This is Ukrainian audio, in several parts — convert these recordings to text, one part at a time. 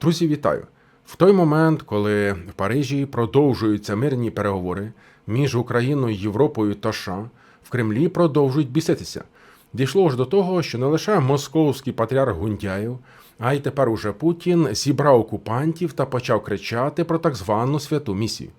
Друзі, вітаю! В той момент, коли в Парижі продовжуються мирні переговори між Україною, Європою та США, в Кремлі продовжують біситися. Дійшло ж до того, що не лише московський патріарх Гундяєв, а й тепер уже Путін зібрав окупантів та почав кричати про так звану святу місію.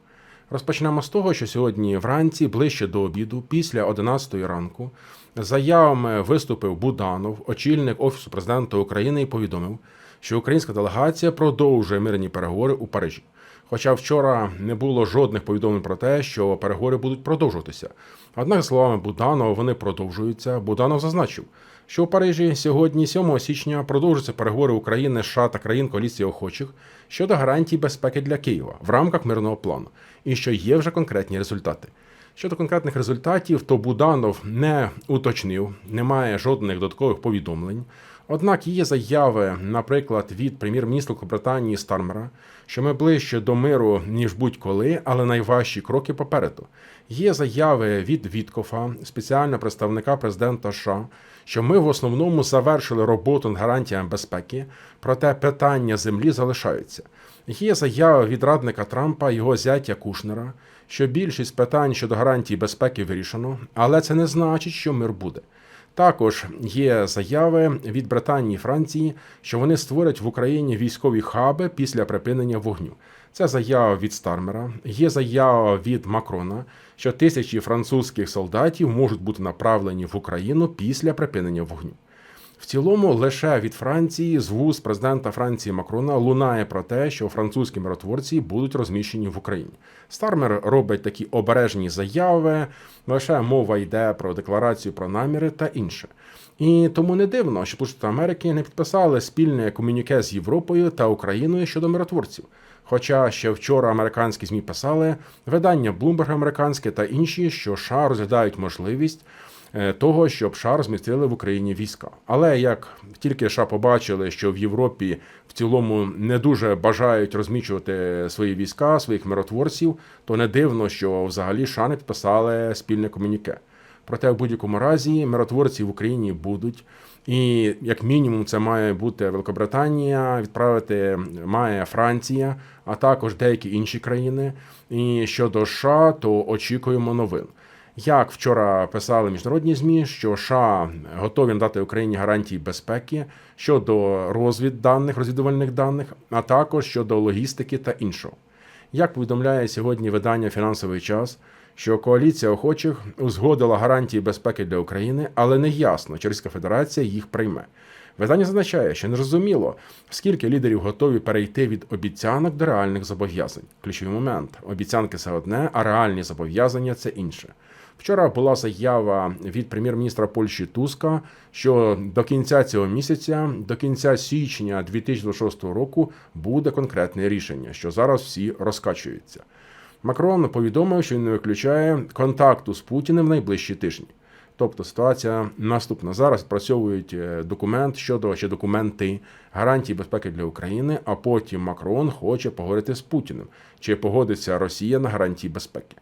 Розпочнемо з того, що сьогодні вранці, ближче до обіду, після 11 ранку, заявами виступив Буданов, очільник Офісу президента України, і повідомив, що українська делегація продовжує мирні переговори у Парижі. Хоча вчора не було жодних повідомлень про те, що переговори будуть продовжуватися. Однак, за словами Буданова, вони продовжуються. Буданов зазначив, що у Парижі сьогодні, 7 січня, продовжуються переговори України, США та країн коаліції охочих щодо гарантій безпеки для Києва в рамках мирного плану, і що є вже конкретні результати. Щодо конкретних результатів, то Буданов не уточнив, немає жодних додаткових повідомлень. Однак є заяви, наприклад, від прем'єр-міністра Британії Стармера, що ми ближче до миру ніж будь-коли, але найважчі кроки попереду. Є заяви від Віткофа, спеціального представника президента США, що ми в основному завершили роботу над гарантіями безпеки, проте питання землі залишаються. Є заява від радника Трампа, його зятя Кушнера, що більшість питань щодо гарантій безпеки вирішено, але це не значить, що мир буде. Також є заяви від Британії і Франції, що вони створять в Україні військові хаби після припинення вогню. Це заява від Стармера. Є заява від Макрона, що тисячі французьких солдатів можуть бути направлені в Україну після припинення вогню. В цілому, лише від Франції з вуз президента Франції Макрона лунає про те, що французькі миротворці будуть розміщені в Україні. Стармер робить такі обережні заяви, лише мова йде про декларацію про наміри та інше. І тому не дивно, що Штати Америки не підписали спільне комюніке з Європою та Україною щодо миротворців. Хоча ще вчора американські змі писали видання Bloomberg американське та інші, що США розглядають можливість того, щоб США розмістили в Україні війська. Але як тільки США побачили, що в Європі в цілому не дуже бажають розміщувати свої війська, своїх миротворців, то не дивно, що взагалі США не підписали спільне комюніке. Проте, в будь-якому разі, миротворці в Україні будуть. І як мінімум, це має бути Великобританія, відправити має Франція, а також деякі інші країни. І щодо США, то очікуємо новин. Як вчора писали міжнародні змі, що США готові надати Україні гарантії безпеки щодо розвідданих, розвідувальних даних, а також щодо логістики та іншого. Як повідомляє сьогодні видання Фінансовий час, що коаліція охочих узгодила гарантії безпеки для України, але не ясно, чи Російська Федерація їх прийме. Видання зазначає, що незрозуміло, скільки лідерів готові перейти від обіцянок до реальних зобов'язань. Ключовий момент: обіцянки це одне, а реальні зобов'язання це інше. Вчора була заява від прем'єр-міністра Польщі Туска, що до кінця цього місяця, до кінця січня 2026 року, буде конкретне рішення, що зараз всі розкачуються. Макрон повідомив, що він не виключає контакту з Путіним в найближчі тижні. Тобто ситуація наступна. Зараз працьовують документ щодо чи документи гарантій безпеки для України, а потім Макрон хоче поговорити з Путіним, чи погодиться Росія на гарантії безпеки.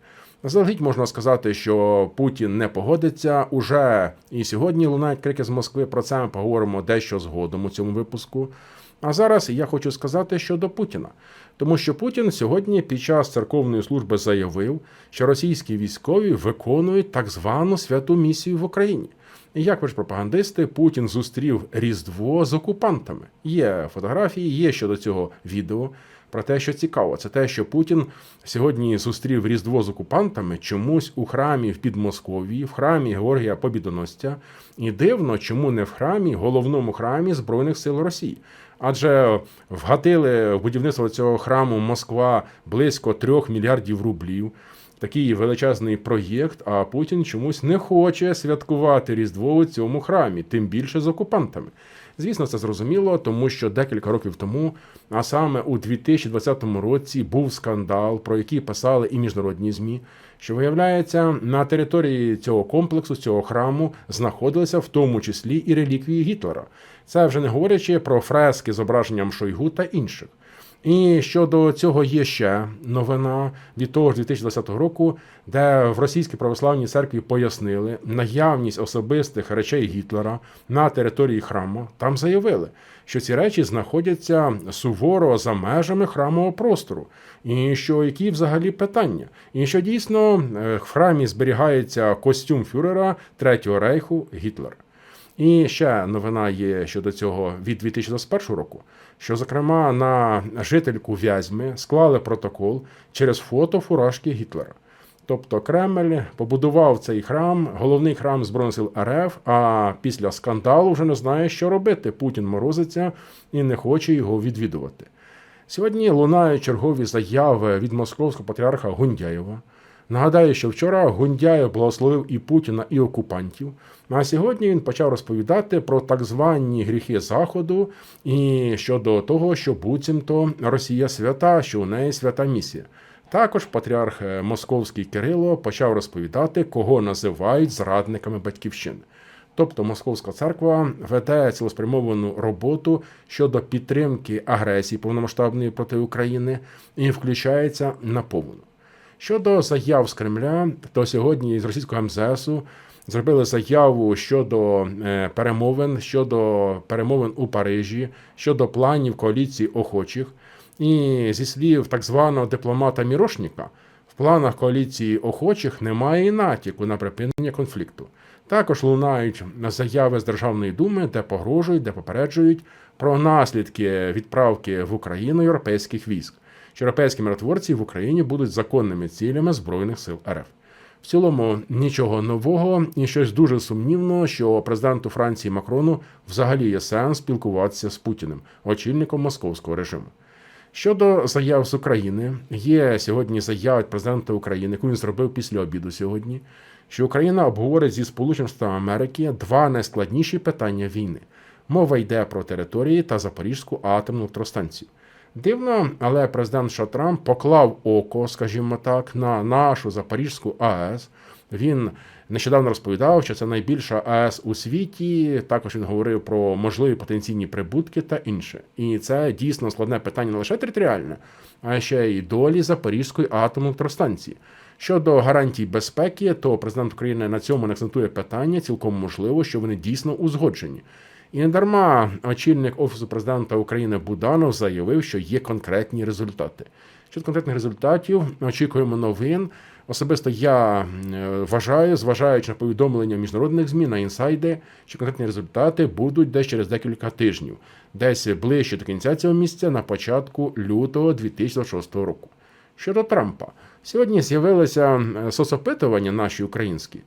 Заздалегідь можна сказати, що Путін не погодиться уже і сьогодні лунають крики з Москви. Про це ми поговоримо дещо згодом у цьому випуску. А зараз я хочу сказати щодо Путіна, тому що Путін сьогодні під час церковної служби заявив, що російські військові виконують так звану святу місію в Україні. І як ви ж пропагандисти, Путін зустрів Різдво з окупантами. Є фотографії, є щодо цього відео. Про те, що цікаво, це те, що Путін сьогодні зустрів Різдво з окупантами чомусь у храмі в Підмосков'ї, в храмі Георгія Побідоносця. І дивно, чому не в храмі, головному храмі Збройних сил Росії. Адже вгатили в будівництво цього храму Москва близько трьох мільярдів рублів. Такий величезний проєкт, а Путін чомусь не хоче святкувати Різдво у цьому храмі, тим більше з окупантами. Звісно, це зрозуміло, тому що декілька років тому, а саме у 2020 році, був скандал, про який писали і міжнародні змі, що виявляється, на території цього комплексу, цього храму, знаходилися в тому числі і реліквії Гітлера. Це вже не говорячи про фрески зображенням Шойгу та інших. І щодо цього є ще новина від того ж 2020 року, де в російській православній церкві пояснили наявність особистих речей Гітлера на території храму. Там заявили, що ці речі знаходяться суворо за межами храмового простору, і що які взагалі питання, і що дійсно е, в храмі зберігається костюм фюрера Третього рейху Гітлера. І ще новина є щодо цього від 2021 року, що, зокрема, на жительку Вязьми склали протокол через фото фуражки Гітлера. Тобто Кремль побудував цей храм, головний храм Збройних РФ, а після скандалу вже не знає, що робити. Путін морозиться і не хоче його відвідувати. Сьогодні лунають чергові заяви від московського патріарха Гундяєва. Нагадаю, що вчора Гундяєв благословив і Путіна, і окупантів. А сьогодні він почав розповідати про так звані гріхи Заходу і щодо того, що буцімто Росія свята, що у неї свята місія. Також патріарх Московський Кирило почав розповідати, кого називають зрадниками батьківщини. Тобто Московська церква веде цілеспрямовану роботу щодо підтримки агресії повномасштабної проти України і включається наповну. Щодо заяв з Кремля, то сьогодні з російського МЗСу зробили заяву щодо е, перемовин, щодо перемовин у Парижі, щодо планів коаліції охочих. І зі слів так званого дипломата Мірошніка, в планах коаліції охочих немає і натяку на припинення конфлікту. Також лунають заяви з Державної думи, де погрожують, де попереджують про наслідки відправки в Україну європейських військ. Що європейські миротворці в Україні будуть законними цілями Збройних сил РФ. В цілому нічого нового і щось дуже сумнівно, що президенту Франції Макрону взагалі є сенс спілкуватися з Путіним, очільником московського режиму. Щодо заяв з України, є сьогодні заява президента України, яку він зробив після обіду сьогодні, що Україна обговорить зі Сполученими Штатами Америки два найскладніші питання війни. Мова йде про території та Запорізьку атомну електростанцію. Дивно, але президент США Трамп поклав око, скажімо так, на нашу Запорізьку АЕС. Він нещодавно розповідав, що це найбільша АЕС у світі. Також він говорив про можливі потенційні прибутки та інше. І це дійсно складне питання не лише територіальне, а ще й долі Запорізької атомної електростанції. Щодо гарантій безпеки, то президент України на цьому не акцентує питання. Цілком можливо, що вони дійсно узгоджені. І не дарма очільник Офісу президента України Буданов заявив, що є конкретні результати. Щодо конкретних результатів, очікуємо новин. Особисто я е, вважаю, зважаючи на повідомлення міжнародних ЗМІ на інсайди, що конкретні результати будуть десь через декілька тижнів, десь ближче до кінця цього місяця на початку лютого 2026 року. Щодо Трампа, сьогодні з'явилися е, соцопитування наші українські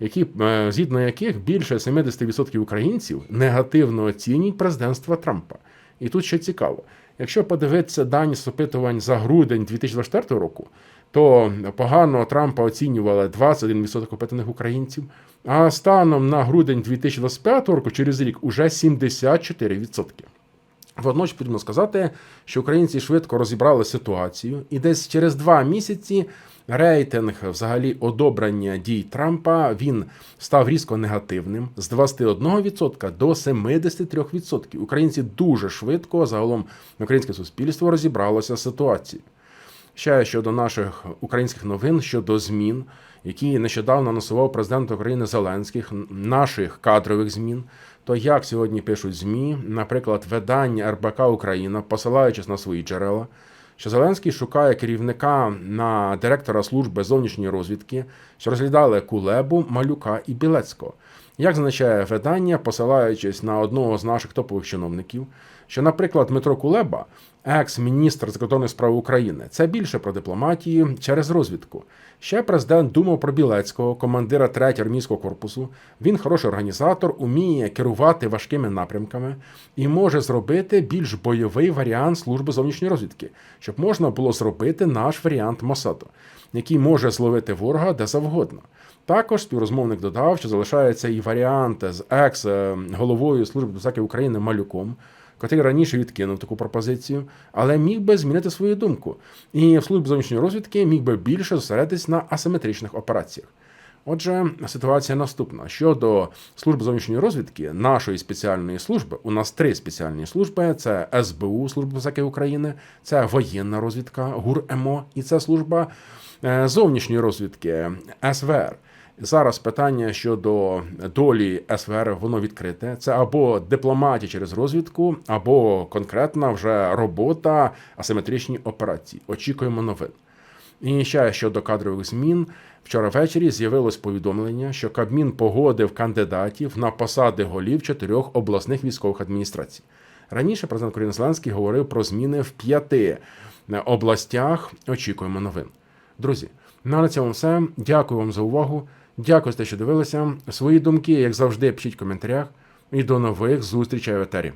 які е, згідно яких більше 70% українців негативно оцінюють президентство Трампа. І тут ще цікаво, якщо подивитися дані з опитувань за грудень 2024 року, то погано Трампа оцінювали 21% опитаних українців, а станом на грудень 2025 року через рік уже 74%. Водночас потрібно сказати, що українці швидко розібрали ситуацію, і десь через два місяці рейтинг взагалі одобрення дій Трампа він став різко негативним з 21% до 73%. Українці дуже швидко загалом українське суспільство розібралося з ситуацією. Ще щодо наших українських новин щодо змін, які нещодавно анонсував президент України Зеленських, наших кадрових змін. То як сьогодні пишуть ЗМІ, наприклад, видання РБК Україна, посилаючись на свої джерела, що Зеленський шукає керівника на директора служби зовнішньої розвідки, що розглядали Кулебу, Малюка і Білецького. Як зазначає видання, посилаючись на одного з наших топових чиновників, що, наприклад, Дмитро Кулеба, екс-міністр закордонних справ України, це більше про дипломатію через розвідку. Ще президент думав про Білецького, командира 3-го армійського корпусу. Він хороший організатор, уміє керувати важкими напрямками і може зробити більш бойовий варіант служби зовнішньої розвідки, щоб можна було зробити наш варіант Мосаду, який може зловити ворога де завгодно. Також співрозмовник додав, що залишається і варіант з екс-головою служби безпеки України Малюком котрий раніше відкинув таку пропозицію, але міг би змінити свою думку. І в службі зовнішньої розвідки міг би більше зосередитись на асиметричних операціях. Отже, ситуація наступна щодо служби зовнішньої розвідки, нашої спеціальної служби. У нас три спеціальні служби: це СБУ, Служба безпеки України, це воєнна розвідка ГУР МО і це служба е, зовнішньої розвідки СВР. Зараз питання щодо долі СВР воно відкрите. Це або дипломатія через розвідку, або конкретна вже робота, асиметричні операції. Очікуємо новин. І ще щодо кадрових змін. Вчора ввечері з'явилось повідомлення, що Кабмін погодив кандидатів на посади голів чотирьох обласних військових адміністрацій. Раніше президент України Зеленський говорив про зміни в п'яти областях. Очікуємо новин. Друзі, ну на цьому все. Дякую вам за увагу. Дякую за те, що дивилися. Свої думки, як завжди, пишіть в коментарях. І до нових зустрічей в етері.